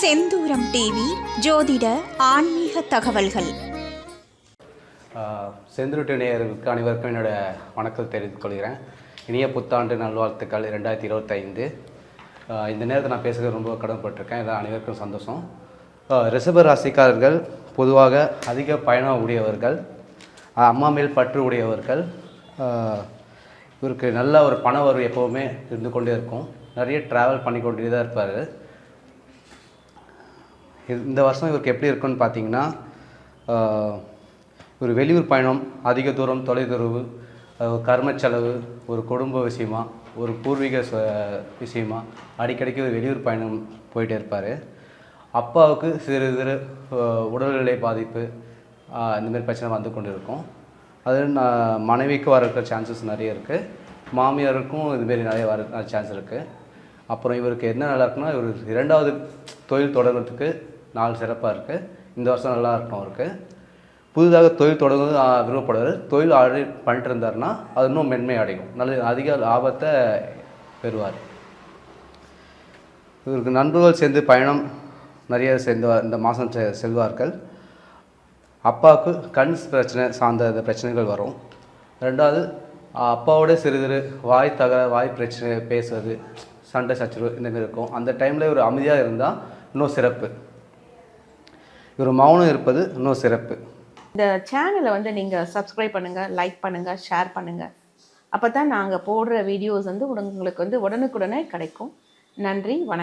செந்தூரம் TV ஜோதிட ஆன்மீக தகவல்கள். செந்துருட்டு நேயர்களுக்கு அனைவருக்கும் என்னோட வணக்கத்தை தெரிவித்துக் கொள்கிறேன். இனிய புத்தாண்டு நல்வாழ்த்துக்கள் ரெண்டாயிரத்தி இருபத்தைந்து. இந்த நேரத்தை நான் பேசுகிறது ரொம்ப கடமைப்பட்டிருக்கேன். இதான் அனைவருக்கும் சந்தோஷம். ஆஹ் ரிஷப ராசிக்காரர்கள் பொதுவாக அதிக பயணம் உடையவர்கள் அம்மா மேல் பற்று உடையவர்கள் இவருக்கு நல்ல ஒரு பண வரவு எப்போவுமே இருந்து கொண்டே இருக்கும். நிறைய ட்ராவல் பண்ணி கொண்டே தான் இருப்பார். இது- இந்த வருஷம் இவருக்கு எப்படி இருக்குன்னு பார்த்தீங்கன்னா ஒரு வெளியூர் பயணம் அதிக தூரம் தொலைதூரவு கர்ம செலவு ஒரு குடும்ப விஷயமா ஒரு பூர்வீக விஷயமா அடிக்கடிக்கு ஒரு வெளியூர் பயணம் போயிட்டே இருப்பார். அப்பாவுக்கு சிறு சிறு உடல்நிலை பாதிப்பு இந்தமாரி பிரச்சனை வந்து கொண்டு இருக்கும் அது நான் மனைவிக்கு வர சான்சஸ் நிறைய இருக்குது மாமியாருக்கும் இதுமாரி நிறைய வர சான்ஸ் இருக்குது அப்புறம் இவருக்கு என்ன நல்லா இருக்குன்னா இவர் இரண்டாவது தொழில் தொடங்குறதுக்கு நாள் சிறப்பாக இருக்குது இந்த வருஷம் நல்லா இருக்கணும் அவருக்கு. புதிதாக தொழில் தொடங்குறது விரும்பப்படுவார் விருப்பப்படுவார் தொழில் ஆல்ரெடி பண்ணிட்டு இருந்தாருன்னா அது இன்னும் மென்மை அடையும். நல்ல அதிக லாபத்தை பெறுவார். இவருக்கு நண்பர்கள் சேர்ந்து பயணம் நிறைய சேர்ந்து இந்த மாதம் செ- செல்வார்கள். அப்பாவுக்கு கண் பிரச்சனை சார்ந்த இந்த பிரச்சனைகள் வரும். ரெண்டாவது அப்பாவோட சிறு சிறு வாய் தகர வாய் பிரச்சனை பேசுவது சண்டை சச்சரவு இந்த மாதிரி இருக்கும்? அந்த டைமில் இவர் அமைதியாக இருந்தால் இன்னும் சிறப்பு. இவர் மௌனம் இருப்பது இன்னும் சிறப்பு. இந்த சேனலை வந்து நீங்கள் சப்ஸ்கிரைப் பண்ணுங்கள் லைக் பண்ணுங்கள் ஷேர் பண்ணுங்கள் அப்போ தான் நாங்கள் போடுற வீடியோஸ் வந்து உங்களுக்கு வந்து உடனுக்குடனே கிடைக்கும். நன்றி வணக்கம்.